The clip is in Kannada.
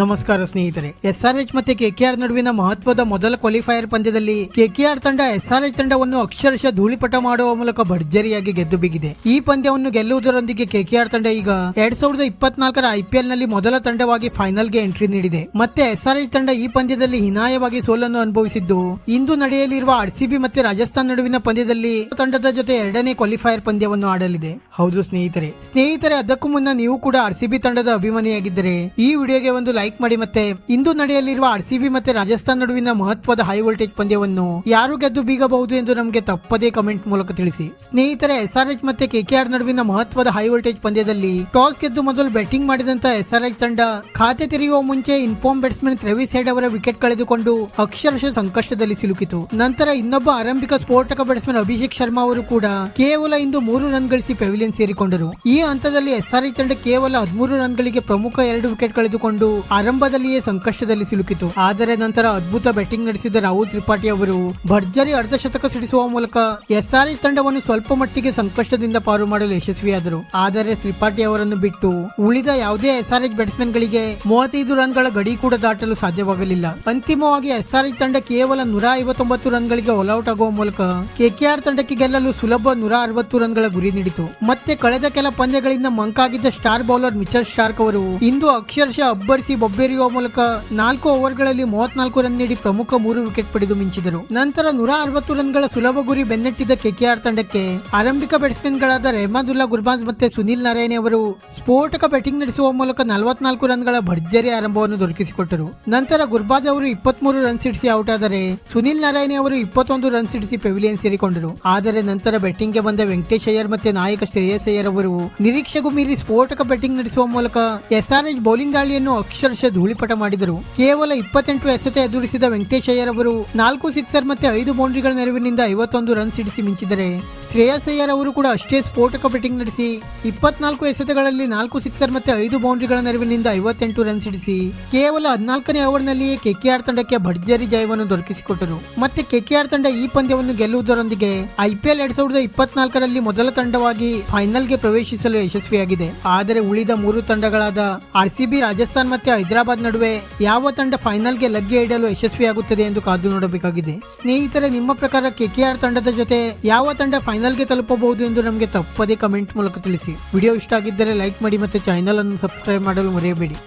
ನಮಸ್ಕಾರ ಸ್ನೇಹಿತರೆ, ಎಸ್ಆರ್ಎಚ್ ಮತ್ತೆ ಕೆಕೆಆರ್ ನಡುವಿನ ಮಹತ್ವದ ಮೊದಲ ಕ್ವಾಲಿಫೈಯರ್ ಪಂದ್ಯದಲ್ಲಿ ಕೆಕೆಆರ್ ತಂಡ ಎಸ್ಆರ್ಎಚ್ ತಂಡವನ್ನು ಅಕ್ಷರಶಃ ಧೂಳಿಪಟ ಮಾಡುವ ಮೂಲಕ ಭರ್ಜರಿಯಾಗಿ ಗೆದ್ದು ಬಿಗಿದೆ. ಈ ಪಂದ್ಯವನ್ನು ಗೆಲ್ಲುವುದರೊಂದಿಗೆ ಕೆಕೆಆರ್ ತಂಡ ಈಗ ಎರಡ್ ಸಾವಿರದ ಇಪ್ಪತ್ನಾಲ್ಕರ ಐಪಿಎಲ್ನಲ್ಲಿ ಮೊದಲ ತಂಡವಾಗಿ ಫೈನಲ್ಗೆ ಎಂಟ್ರಿ ನೀಡಿದೆ. ಮತ್ತೆ ಎಸ್ಆರ್ಎಚ್ ತಂಡ ಈ ಪಂದ್ಯದಲ್ಲಿ ಹಿನಾಯವಾಗಿ ಸೋಲನ್ನು ಅನುಭವಿಸಿದ್ದು, ಇಂದು ನಡೆಯಲಿರುವ ಆರ್ಸಿಬಿ ಮತ್ತೆ ರಾಜಸ್ಥಾನ್ ನಡುವಿನ ಪಂದ್ಯದಲ್ಲಿ ತಂಡದ ಜೊತೆ ಎರಡನೇ ಕ್ವಾಲಿಫೈಯರ್ ಪಂದ್ಯವನ್ನು ಆಡಲಿದೆ. ಹೌದು ಸ್ನೇಹಿತರೆ ಸ್ನೇಹಿತರೆ, ಅದಕ್ಕೂ ಮುನ್ನ ನೀವು ಕೂಡ ಆರ್ಸಿಬಿ ತಂಡದ ಅಭಿಮಾನಿಯಾಗಿದ್ದರೆ ಈ ವಿಡಿಯೋಗೆ ಒಂದು ಲೈಕ್ ಮಾಡಿ ಮತ್ತೆ. ಇಂದು ನಡೆಯಲಿರುವ ಆರ್ ಆರ್ಸಿಬಿ ಮತ್ತೆ ರಾಜಸ್ಥಾನ್ ನಡುವಿನ ಮಹತ್ವದ ಹೈ ವೋಲ್ಟೇಜ್ ಪಂದ್ಯವನ್ನು ಯಾರು ಗೆದ್ದು ಬೀಗಬಹುದು ಎಂದು ನಮಗೆ ತಪ್ಪದೇ ಕಮೆಂಟ್ ಮೂಲಕ ತಿಳಿಸಿ. ಸ್ನೇಹಿತರೆ ಎಚ್ ಮತ್ತೆ ಕೆಕೆಆರ್ ನಡುವಿನ ಮಹತ್ವದ ಹೈ ವೋಲ್ಟೇಜ್ ಪಂದ್ಯದಲ್ಲಿ ಟಾಸ್ ಗೆದ್ದು ಮೊದಲು ಬ್ಯಾಟಿಂಗ್ ಮಾಡಿದಂತ ಎಸ್ ಆರ್ ಎಚ್ ತಂಡ ಖಾತೆ ತೆರೆಯುವ ಮುಂಚೆ ಇನ್ಫಾರ್ಮ್ ಬ್ಯಾಟ್ಸ್ಮನ್ ರವಿ ಹೆಡ್ ಅವರ ವಿಕೆಟ್ ಕಳೆದುಕೊಂಡು ಅಕ್ಷರಶಃ ಸಂಕಷ್ಟದಲ್ಲಿ ಸಿಲುಕಿತು. ನಂತರ ಇನ್ನೊಬ್ಬ ಆರಂಭಿಕ ಸ್ಫೋಟಕ ಬ್ಯಾಟ್ಸ್ಮನ್ ಅಭಿಷೇಕ್ ಶರ್ಮಾ ಅವರು ಕೂಡ ಕೇವಲ ಇಂದು ಮೂರು ರನ್ ಗಳಿಸಿ ಪೆವಿಲಿಯನ್ ಸೇರಿಕೊಂಡರು. ಈ ಹಂತದಲ್ಲಿ ಎಸ್ಆರ್ಎಚ್ ತಂಡ ಕೇವಲ ಹದಿಮೂರು ರನ್ಗಳಿಗೆ ಪ್ರಮುಖ ಎರಡು ವಿಕೆಟ್ ಕಳೆದುಕೊಂಡು ಆರಂಭದಲ್ಲಿಯೇ ಸಂಕಷ್ಟದಲ್ಲಿ ಸಿಲುಕಿತು. ಆದರೆ ನಂತರ ಅದ್ಭುತ ಬ್ಯಾಟಿಂಗ್ ನಡೆಸಿದ ರಾಹುಲ್ ತ್ರಿಪಾಠಿ ಅವರು ಭರ್ಜರಿ ಅರ್ಧಶತಕ ಸಿಡಿಸುವ ಮೂಲಕ ಎಸ್ಆರ್ಎಚ್ ತಂಡವನ್ನು ಸ್ವಲ್ಪ ಮಟ್ಟಿಗೆ ಸಂಕಷ್ಟದಿಂದ ಪಾರು ಮಾಡಲು ಯಶಸ್ವಿಯಾದರು. ಆದರೆ ತ್ರಿಪಾಠಿ ಅವರನ್ನು ಬಿಟ್ಟು ಉಳಿದ ಯಾವುದೇ ಎಸ್ಆರ್ಎಚ್ ಬ್ಯಾಟ್ಸ್ಮನ್ ಗಳಿಗೆ ಮೂವತ್ತೈದು ರನ್ಗಳ ಗಡಿ ಕೂಡ ದಾಟಲು ಸಾಧ್ಯವಾಗಲಿಲ್ಲ. ಅಂತಿಮವಾಗಿ ಎಸ್ಆರ್ಎಚ್ ತಂಡ ಕೇವಲ ನೂರ ಐವತ್ತೊಂಬತ್ತು ರನ್ ಗಳಿಗೆ ಆಲ್ಔಟ್ ಆಗುವ ಮೂಲಕ ಕೆಕೆಆರ್ ತಂಡಕ್ಕೆ ಗೆಲ್ಲಲು ಸುಲಭ ನೂರ ಅರವತ್ತು ರನ್ಗಳ ಗುರಿ ನೀಡಿತು. ಮತ್ತೆ ಕಳೆದ ಕೆಲ ಪಂದ್ಯಗಳಿಂದ ಮಂಕಾಗಿದ್ದ ಸ್ಟಾರ್ ಬೌಲರ್ ಮಿಚಲ್ ಸ್ಟಾರ್ಕ್ ಅವರು ಇಂದು ಅಕ್ಷರಶಃ ಅಬ್ಬರಿಸಿ ಬೊಬ್ಬೆರಿಯುವ ಮೂಲಕ ನಾಲ್ಕು ಓವರ್ಗಳಲ್ಲಿ ಮೂವತ್ನಾಲ್ಕು ರನ್ ನೀಡಿ ಪ್ರಮುಖ ಮೂರು ವಿಕೆಟ್ ಪಡೆದು ಮಿಂಚಿದರು. ನಂತರ ನೂರ ಅರವತ್ತು ರನ್ಗಳ ಸುಲಭ ಗುರಿ ಬೆನ್ನಟ್ಟಿದ ಕೆಕೆಆರ್ ತಂಡಕ್ಕೆ ಆರಂಭಿಕ ಬ್ಯಾಟ್ಸ್ಮನ್ಗಳಾದ ರೆಹಮಾದುಲ್ಲಾ ಗುರ್ಬಾಜ್ ಮತ್ತೆ ಸುನಿಲ್ ನಾರಾಯಣ್ ಅವರು ಸ್ಫೋಟಕ ಬ್ಯಾಟಿಂಗ್ ನಡೆಸುವ ಮೂಲಕ ನಲವತ್ನಾಲ್ಕು ರನ್ಗಳ ಭರ್ಜರಿ ಆರಂಭವನ್ನು ದೊರಕಿಸಿಕೊಟ್ಟರು. ನಂತರ ಗುರ್ಬಾಜ್ ಅವರು ಇಪ್ಪತ್ಮೂರು ರನ್ ಸಿಡಿಸಿ ಔಟ್ ಆದರೆ ಸುನಿಲ್ ನಾರಾಯಣ್ ಅವರು ಇಪ್ಪತ್ತೊಂದು ರನ್ ಸಿಡಿಸಿ ಪೆವಿಲಿಯನ್ ಸೇರಿಕೊಂಡರು. ಆದರೆ ನಂತರ ಬ್ಯಾಟಿಂಗ್ಗೆ ಬಂದ ವೆಂಕಟೇಶ್ ಅಯ್ಯರ್ ಮತ್ತೆ ನಾಯಕ ಶ್ರೇಯಸ್ ಅಯ್ಯರ್ ಅವರು ನಿರೀಕ್ಷೆಗೂ ಮೀರಿ ಸ್ಫೋಟಕ ಬ್ಯಾಟಿಂಗ್ ನಡೆಸುವ ಮೂಲಕ ಎಸ್ಆರ್ಎಚ್ ಬೌಲಿಂಗ್ ದಾಳಿಯನ್ನು ಅಕ್ಷರಶಃ ಧೂಳಿಪಟ ಮಾಡಿದರು. ಕೇವಲ ಇಪ್ಪತ್ತೆಂಟು ಎಸೆತ ಎದುರಿಸಿದ ವೆಂಕಟೇಶ್ ಅಯ್ಯರ್ ಅವರು ನಾಲ್ಕು ಸಿಕ್ಸರ್ ಮತ್ತೆ ಐದು ಬೌಂಡ್ರಿಗಳ ನೆರವಿನಿಂದ ಐವತ್ತೊಂದು ರನ್ ಸಿಡಿಸಿ ಮಿಂಚಿದರೆ. ಶ್ರೇಯಸ್ ಅಯ್ಯರ್ ಅವರು ಕೂಡ ಅಷ್ಟೇ ಸ್ಫೋಟಕ ಬ್ಯಾಟಿಂಗ್ ನಡೆಸಿ ಇಪ್ಪತ್ನಾಲ್ಕು ಎಸೆತಗಳಲ್ಲಿ ನಾಲ್ಕು ಸಿಕ್ಸರ್ ಮತ್ತೆ ಐದು ಬೌಂಡ್ರಿಗಳ ನೆರವಿನಿಂದ ಐವತ್ತೆಂಟು ರನ್ ಸಿಡಿಸಿ. ಕೇವಲ ಹದಿನಾಲ್ಕನೇ ಓವರ್ನಲ್ಲಿಯೇ ಕೆಕೆಆರ್ ತಂಡಕ್ಕೆ ಭರ್ಜರಿ ಜಯವನ್ನು ದೊರಕಿಸಿಕೊಟ್ಟರು. ಮತ್ತೆ ಕೆಕೆಆರ್ ತಂಡ ಈ ಪಂದ್ಯವನ್ನು ಗೆಲ್ಲುವುದರೊಂದಿಗೆ ಐಪಿಎಲ್ ಎರಡ್ ಸಾವಿರದ ಇಪ್ಪತ್ನಾಲ್ಕರಲ್ಲಿ ಮೊದಲ ತಂಡವಾಗಿ ಫೈನಲ್ಗೆ ಪ್ರವೇಶಿಸಲು ಯಶಸ್ವಿಯಾಗಿದೆ. ಆದರೆ ಉಳಿದ ಮೂರು ತಂಡಗಳಾದ ಆರ್ಸಿಬಿ ರಾಜಸ್ಥಾನ್ ಮತ್ತೆ ಹೈದರಾಬಾದ್ ನಡುವೆ ಯಾವ ತಂಡ ಫೈನಲ್ಗೆ ಲಗ್ಗೆ ಇಡಲು ಯಶಸ್ವಿಯಾಗುತ್ತದೆ ಎಂದು ಕಾದು ನೋಡಬೇಕಾಗಿದೆ. ಸ್ನೇಹಿತರೆ, ನಿಮ್ಮ ಪ್ರಕಾರ ಕೆಕೆಆರ್ ತಂಡದ ಜೊತೆ ಯಾವ ತಂಡ ಫೈನಲ್ಗೆ ತಲುಪಬಹುದು ಎಂದು ನಮಗೆ ತಪ್ಪದೇ ಕಮೆಂಟ್ ಮೂಲಕ ತಿಳಿಸಿ. ವಿಡಿಯೋ ಇಷ್ಟ ಆಗಿದ್ದರೆ ಲೈಕ್ ಮಾಡಿ ಮತ್ತೆ ಚಾನೆಲ್ ಅನ್ನು ಸಬ್ಸ್ಕ್ರೈಬ್ ಮಾಡಲು ಮರೆಯಬೇಡಿ.